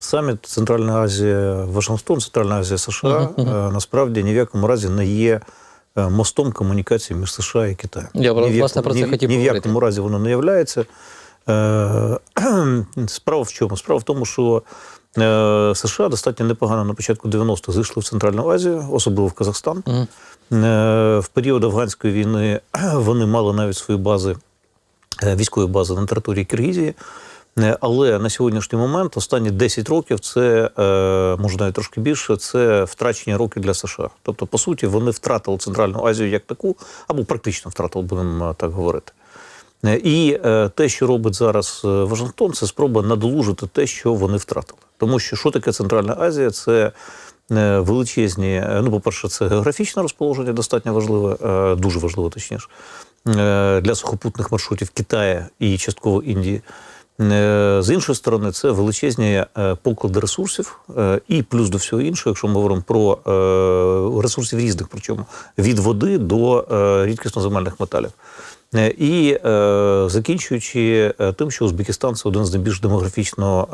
Саміт Центральна Азія, Вашингтон, Центральна Азія, США е, насправді ні в якому разі не є е, мостом комунікації між США і Китаєм. Я, Ні власне, якому- про це ні, хотів Ні в якому разі воно не являється. Е, Справа в чому? Справа в тому, що США достатньо непогано на початку 90-х зайшли в Центральну Азію, особливо в Казахстан. Е, В період афганської війни вони мали навіть свої бази, військові бази на території Киргізії. Е, Але на сьогоднішній момент, останні 10 років, це е, може навіть трошки більше, це втрачені роки для США. Тобто, по суті, вони втратили Центральну Азію як таку, або практично втратили, будемо так говорити. Е, І те, що робить зараз Вашингтон, це спроба надолужити те, що вони втратили. Тому що що таке Центральна Азія? Це величезні, ну, по-перше, це географічне розположення достатньо важливе, дуже важливе, точніше, для сухопутних маршрутів Китаю і частково Індії. Е, З іншої сторони, це величезні е, поклади ресурсів, е, і плюс до всього іншого, якщо ми говоримо про ресурсів різних, причому від води до е, рідкісно-земельних металів. І закінчуючи тим, що Узбекистан це один з найбільш демографічно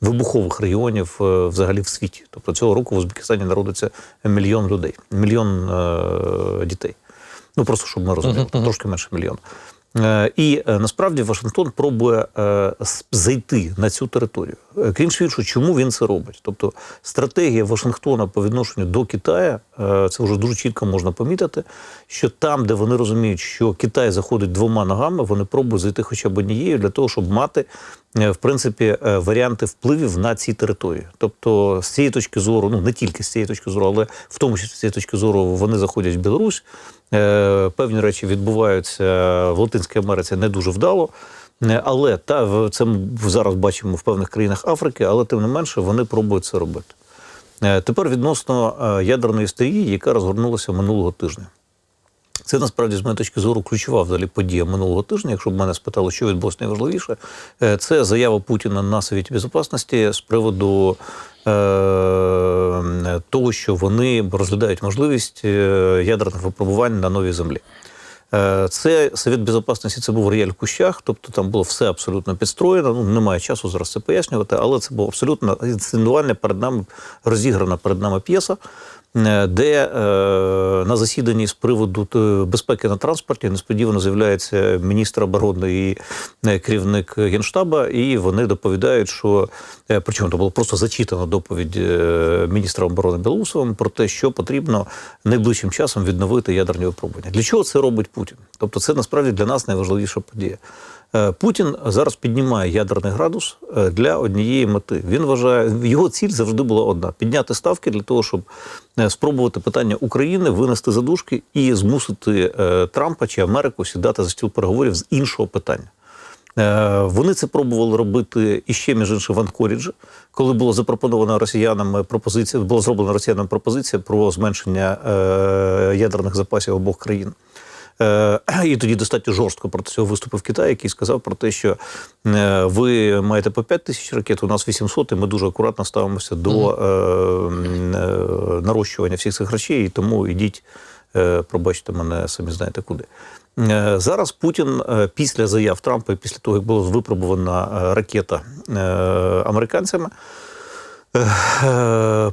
вибухових регіонів взагалі в світі. Тобто цього року в Узбекистані народиться мільйон людей, мільйон дітей. Ну просто щоб ми розуміли, трошки менше мільйона. Е, І е, насправді Вашингтон пробує е, зайти на цю територію. Крім швидше, чому він це робить? Тобто стратегія Вашингтона по відношенню до Китаю, це вже дуже чітко можна помітити, що там, де вони розуміють, що Китай заходить двома ногами, вони пробують зайти хоча б однією для того, щоб мати в принципі е, варіанти впливів на ці території. Тобто, з цієї точки зору, ну не тільки з цієї точки зору, але в тому числі з цієї точки зору вони заходять в Білорусь. Е, Певні речі відбуваються в Латинській Америці не дуже вдало. Е, Але та це ми зараз бачимо в певних країнах Африки, але тим не менше вони пробують це робити. Е, Тепер відносно е, ядерної істерії, яка розгорнулася минулого тижня. Це насправді, з моєї точки зору, ключова взагалі подія минулого тижня. Якщо б мене спитали, що відбулося найважливіше, е, це заява Путіна на Совіті Безопасності з приводу е, того, що вони розглядають можливість е, ядерних випробувань на новій землі. Це Совет Безопасності, це був рояль в кущах, тобто там було все абсолютно підстроєно. Ну немає часу зараз це пояснювати, але це була абсолютно інсценувальна перед нами розіграна перед нами п'єса, де е, на засіданні з приводу е, безпеки на транспорті несподівано з'являється міністр оборони і е, керівник генштаба, і вони доповідають, що е, причому це було просто зачитана доповідь е, міністра оборони Білоусовим про те, що потрібно найближчим часом відновити ядерні випробування. Для чого це робить Путін? Тобто, це насправді для нас найважливіша подія. Е, Путін зараз піднімає ядерний градус е, для однієї мети. Він вважає, його ціль завжди була одна: підняти ставки для того, щоб е, спробувати питання України винести задушки і змусити Трампа чи Америку сідати за стіл переговорів з іншого питання. Вони це пробували робити іще між іншим в Анкоріджі, коли було запропоновано росіянам пропозиція, була зроблена росіянам пропозиція про зменшення ядерних запасів обох країн. Е, І тоді достатньо жорстко проти цього виступив Китай, який сказав про те, що е, ви маєте по 5 тисяч ракет, у нас 800, і ми дуже акуратно ставимося до е, нарощування всіх цих речей, і тому йдіть, пробачте мене, самі знаєте куди. Зараз Путін після заяв Трампа, і після того, як була випробувана ракета американцями,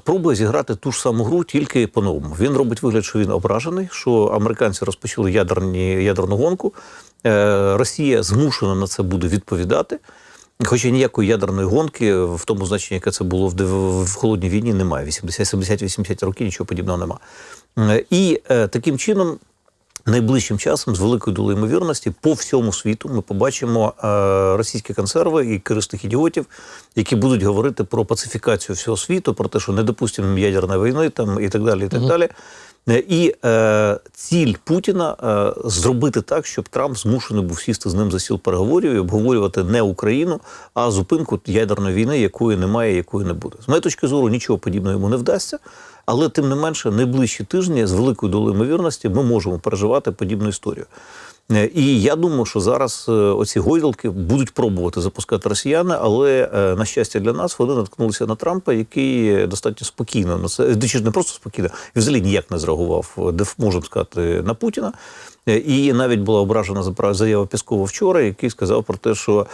пробує зіграти ту ж саму гру, тільки по-новому. Він робить вигляд, що він ображений, що американці розпочали ядерні, ядерну гонку. Е, Росія змушена на це буде відповідати. Хоча ніякої ядерної гонки в тому значенні, яке це було в, холодній війні, немає. 80, 70, 80 років нічого подібного немає. Е, І е, таким чином Найближчим часом, з великою долею ймовірності, по всьому світу ми побачимо е, російські консерви і киристих ідіотів, які будуть говорити про пацифікацію всього світу, про те, що не допустимо ядерної війни, там і так далі. І так далі. Е, І е, ціль Путіна е, зробити так, щоб Трамп змушений був сісти з ним за сіл переговорів і обговорювати не Україну, а зупинку ядерної війни, якої немає, якої не буде. З моєї точки зору, нічого подібного йому не вдасться. Але тим не менше, найближчі тижні з великою долею ймовірності ми можемо переживати подібну історію. Е, І я думаю, що зараз е, оці гойдалки будуть пробувати запускати росіяни, але е, на щастя для нас вони наткнулися на Трампа, який достатньо спокійно на це чи ж не просто спокійно, і взагалі ніяк не зреагував, де можемо сказати, на Путіна. І навіть була ображена заява Піскова вчора, який сказав про те, що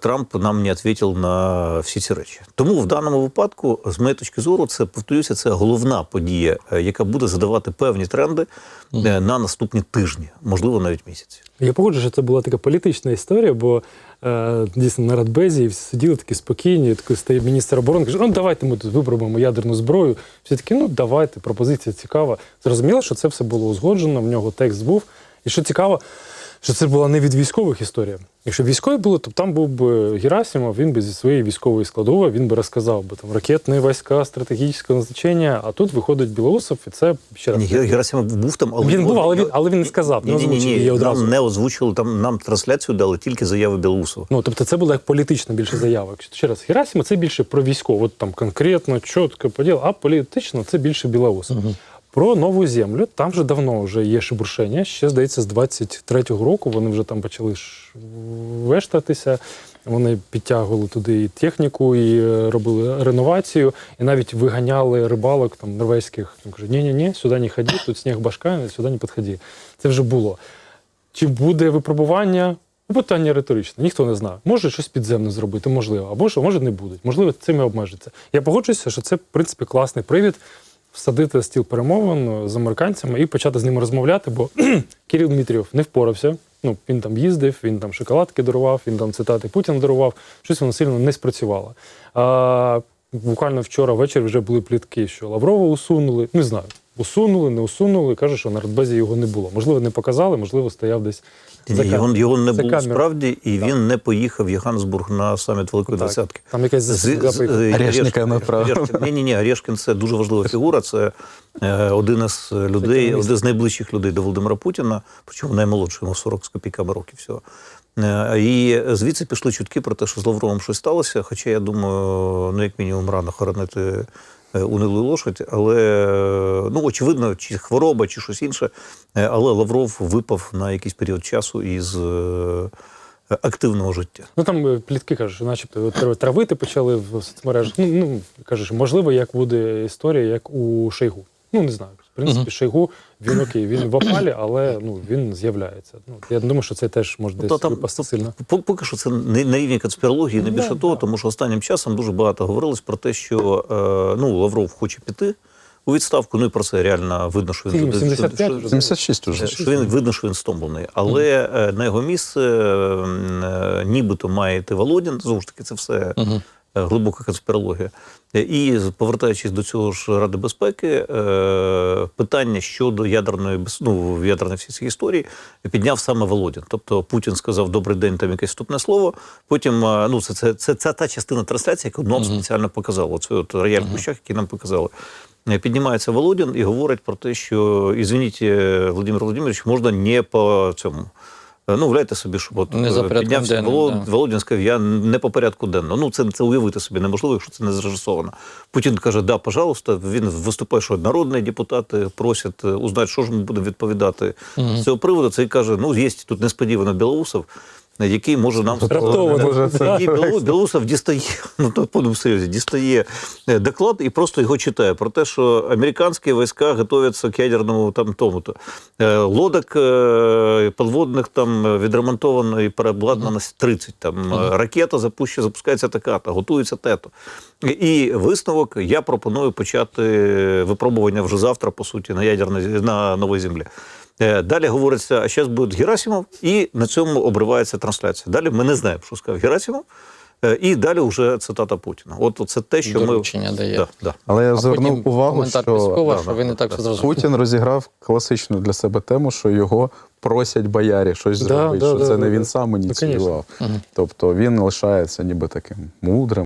Трамп нам не відповів на всі ці речі. Тому в даному випадку, з моєї точки зору, це повторюся, це головна подія, яка буде задавати певні тренди на наступні тижні, можливо, навіть місяці. Я погоджу, що це була така політична історія, бо е, дійсно на Радбезі сиділи такі спокійні. Такий стає міністр оборони, каже, ну давайте ми тут випробуємо ядерну зброю. Всі такі, ну давайте, пропозиція цікава. Зрозуміло, що це все було узгоджено, в нього текст був. І що цікаво, що це була не від військових історія. Якщо б військові були, то там був би Герасимов, він би зі своєї військової складової він би розказав би там ракетні війська стратегічного значення. А тут виходить Білоусов, і це ще раз. Ні, Герасимов був там, але Він був, але він, але він не сказав, не ні, ні, ні, ні, одразу. Нам не озвучили там. Нам трансляцію дали тільки заяви Білоусова. Ну, тобто це була як політична більше заява. Якщо ще раз, Герасима це більше про військово, от там конкретно, чітко поділ, а політично це більше Білоус. Про нову землю там вже давно вже є шебуршення. Ще здається, з 23-го року вони вже там почали вештатися. Вони підтягували туди і техніку, і е, робили реновацію, і навіть виганяли рибалок там норвезьких. Там кажуть, ні, ні, ні, сюди не ході, тут сніг башка, сюди не підходи. Це вже було. Чи буде випробування? Ну, питання риторичне, ніхто не знає. Може щось підземне зробити, можливо, а може, може не будуть. Можливо, цим і обмежиться. Я погоджуюся, що це, в принципі, класний привід всадити стіл перемовин з американцями і почати з ними розмовляти, бо Кирил Дмитрів не впорався. Ну, він там їздив, він там шоколадки дарував, він там цитати Путіна дарував. Щось воно сильно не спрацювало. А, буквально вчора ввечері вже були плітки, що Лаврова усунули. Не знаю. Усунули, не усунули. Каже, що на Радбезі його не було. Можливо, не показали, можливо, стояв десь. Ні, за його, кам- його не за було камерою. справді, і він не поїхав в Йоганнесбург на саміт Великої Так. Двадцятки. Там якась З- засідка поїхала. Орешника направили. Ні, ні, ні, Орешкін це дуже важлива фігура. Це е, один із людей, один з найближчих людей до Володимира Путіна, причому наймолодший, йому 40 з копійками років всього. Е, І звідси пішли чутки про те, що з Лавровим щось сталося. Хоча я думаю, ну як мінімум рано хоронити е, унилу лошадь, але е, ну очевидно, чи хвороба, чи щось інше. Е, Але Лавров випав на якийсь період часу із активного життя. Ну там плітки кажуть, що начебто травити почали в соцмережах. Ну, ну кажеш, можливо, як буде історія, як у Шейгу. Ну не знаю. В принципі, Шойгу він окей, він в опалі, але ну він з'являється. Ну я думаю, що це теж може десь Та там випасти сильно. Поки що це не на рівні конспірології, не Ну, більше да, того, да. тому що останнім часом дуже багато говорилось про те, що е, ну Лавров хоче піти у відставку. Ну і про це реально видно, що він Скільки, 75 що- вже? 76 уже. що він видно, що він стомлений. Але е, на його місце е, нібито має йти Володін. Знову ж таки, це все е, глибока конспірологія. І повертаючись до цього ж Ради безпеки, е, питання щодо ядерної ну, ядерної всі цієї історії підняв саме Володін. Тобто Путін сказав добрий день, там якесь вступне слово. Потім е, ну це, це, це, це та частина трансляції, яку нам спеціально показало. Це от рояль в кущах, який нам показали. Е, Піднімається Володін і говорить про те, що ізвиніть, Володимир Володимирович, можна не по цьому. Е, Ну, уявляйте собі, що от Не е, піднявся денним, Волод... да. Володін сказав, я не по порядку денного. Ну, це, це уявити собі неможливо, якщо це не зрежисовано. Путін каже, да, пожалуйста. Він виступає, що народні депутати просять е, узнати, що ж ми будемо відповідати з цього приводу. Це і каже, ну, є тут несподівано Білоусов, який може нам Раптово, і дістає, ну то подумав серйозно, дістає е, доклад і просто його читає про те, що американські війська готуються к ядерному там тому-то. Е, Лодок е, підводних там відремонтовано і переобладнано 30. Там е, ракета запущена, запускається така-то, готується те-то. І висновок я пропоную почати випробування вже завтра, по суті, на ядерній на новій землі. Е, Далі говориться, а зараз буде Герасимов, і на цьому обривається трансляція. Далі ми не знаємо, що сказав Герасимов. Е, І далі вже цитата Путіна. От це те, що Доручення ми дає. Да, да. Але я А звернув потім увагу, що Піскова, Да, що да, ви не так да. все. Путін розіграв класичну для себе тему, що його просять боярі щось Да, зробити, да, що да, це да, не да. він сам Ну, ініціював. тобто він лишається ніби таким мудрим.